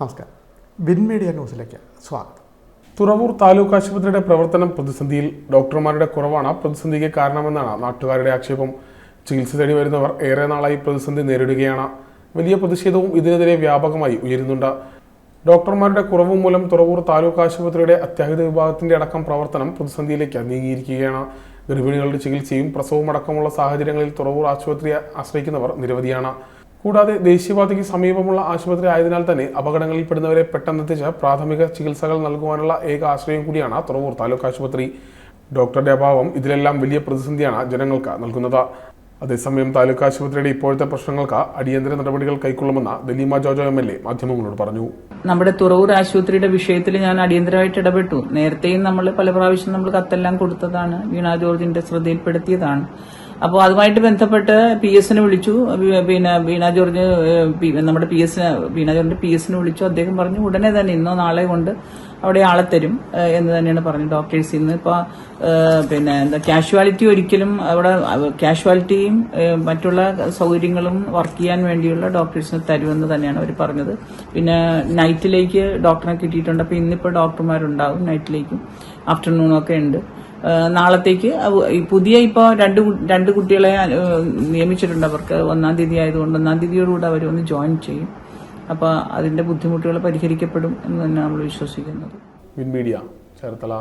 നമസ്കാരം. Win media ന്യൂസിലേക്ക് സ്വാഗതം. തുറവൂർ താലൂക്ക് ആശുപത്രിയുടെ പ്രവർത്തനം പ്രതിസന്ധിയിൽ ഡോക്ടർമാരുടെ കുറവാണ്. പ്രതിസന്ധിക്ക് കാരണമെന്നാണ് നാട്ടുകാരുടെ ആക്ഷേപം. ചികിത്സ തേടി വരുന്നവർ ഏറെ നാളായി പ്രതിസന്ധി നേരിടുകയാണ്. വലിയ പ്രതിഷേധവും ഇതിനെതിരെ വ്യാപകമായി ഉയരുന്നുണ്ട്. ഡോക്ടർമാരുടെ കുറവ് മൂലം തുറവൂർ താലൂക്ക് ആശുപത്രിയുടെ അത്യാഹിത വിഭാഗത്തിന്റെ അടക്കം പ്രവർത്തനം പ്രതിസന്ധിയിലേക്ക് നീങ്ങിയിരിക്കുകയാണ്. ഗർഭിണികളുടെ ചികിത്സയും പ്രസവവും അടക്കമുള്ള സാഹചര്യങ്ങളിൽ തുറവൂർ ആശുപത്രിയെ ആശ്രയിക്കുന്നവർ നിരവധിയാണ്. കൂടാതെ ദേശീയപാതയ്ക്ക് സമീപമുള്ള ആശുപത്രി ആയതിനാൽ തന്നെ അപകടങ്ങളിൽപ്പെടുന്നവരെ പെട്ടെന്നെത്തിച്ച് പ്രാഥമിക ചികിത്സകൾ നൽകുവാനുള്ള ഏക ആശ്രയം കൂടിയാണ് തുറവൂർ താലൂക്ക് ആശുപത്രി. ഡോക്ടറുടെ അഭാവം ഇതിലെല്ലാം വലിയ പ്രതിസന്ധിയാണ് ജനങ്ങൾക്ക് നൽകുന്നത്. അതേസമയം താലൂക്ക് ആശുപത്രിയുടെ ഇപ്പോഴത്തെ പ്രശ്നങ്ങൾക്ക് അടിയന്തര നടപടികൾ കൈക്കൊള്ളുമെന്ന് Daleema Jojo M L A മാധ്യമങ്ങളോട് പറഞ്ഞു. നമ്മുടെ തുറവൂർ ആശുപത്രിയുടെ വിഷയത്തിൽ ഞാൻ അടിയന്തരമായിട്ട് ഇടപെട്ടു. നേരത്തെയും നമ്മൾ പല പ്രാവശ്യം നമ്മൾ കത്തെല്ലാം കൊടുത്തതാണ്. വീണ ജോർജിന്റെ ശ്രദ്ധയിൽപ്പെടുത്തിയതാണ്. അപ്പോൾ അതുമായിട്ട് ബന്ധപ്പെട്ട് പി എസിനെ വിളിച്ചു. പിന്നെ ബീണ ജോർജ് നമ്മുടെ പി എസ് ബീണ ജോർജിന്റെ പി എസിനെ വിളിച്ചു. അദ്ദേഹം പറഞ്ഞു ഉടനെ തന്നെ ഇന്നോ നാളെ കൊണ്ട് അവിടെ ആളെ തരും എന്ന് തന്നെയാണ് പറഞ്ഞത് ഡോക്ടേഴ്സ് ഇന്ന് ഇപ്പൊ പിന്നെ എന്താ കാഷ്വാലിറ്റി ഒരിക്കലും അവിടെ കാഷ്വാലിറ്റിയും മറ്റുള്ള സൗകര്യങ്ങളും വർക്ക് ചെയ്യാൻ വേണ്ടിയുള്ള ഡോക്ടേഴ്സിന് തരുമെന്ന് തന്നെയാണ് അവർ പറഞ്ഞത്. പിന്നെ നൈറ്റിലേക്ക് ഡോക്ടറെ കിട്ടിയിട്ടുണ്ട്. അപ്പൊ ഇന്നിപ്പോ ഡോക്ടർമാരുണ്ടാവും നൈറ്റിലേക്കും. ആഫ്റ്റർനൂണും ഒക്കെ ഉണ്ട്. നാളത്തേക്ക് പുതിയ ഇപ്പോൾ രണ്ട് രണ്ട് കുട്ടികളെ നിയമിച്ചിട്ടുണ്ട് അവർക്ക്. ഒന്നാം തീയതി ആയതുകൊണ്ട് ഒന്നാം തീയതിയോടുകൂടെ അവർ ഒന്ന് ജോയിൻ ചെയ്യും. അപ്പോൾ അതിന്റെ ബുദ്ധിമുട്ടുകൾ പരിഹരിക്കപ്പെടും എന്ന് തന്നെ നമ്മൾ വിശ്വസിക്കുന്നത്. Win Media Cherthala.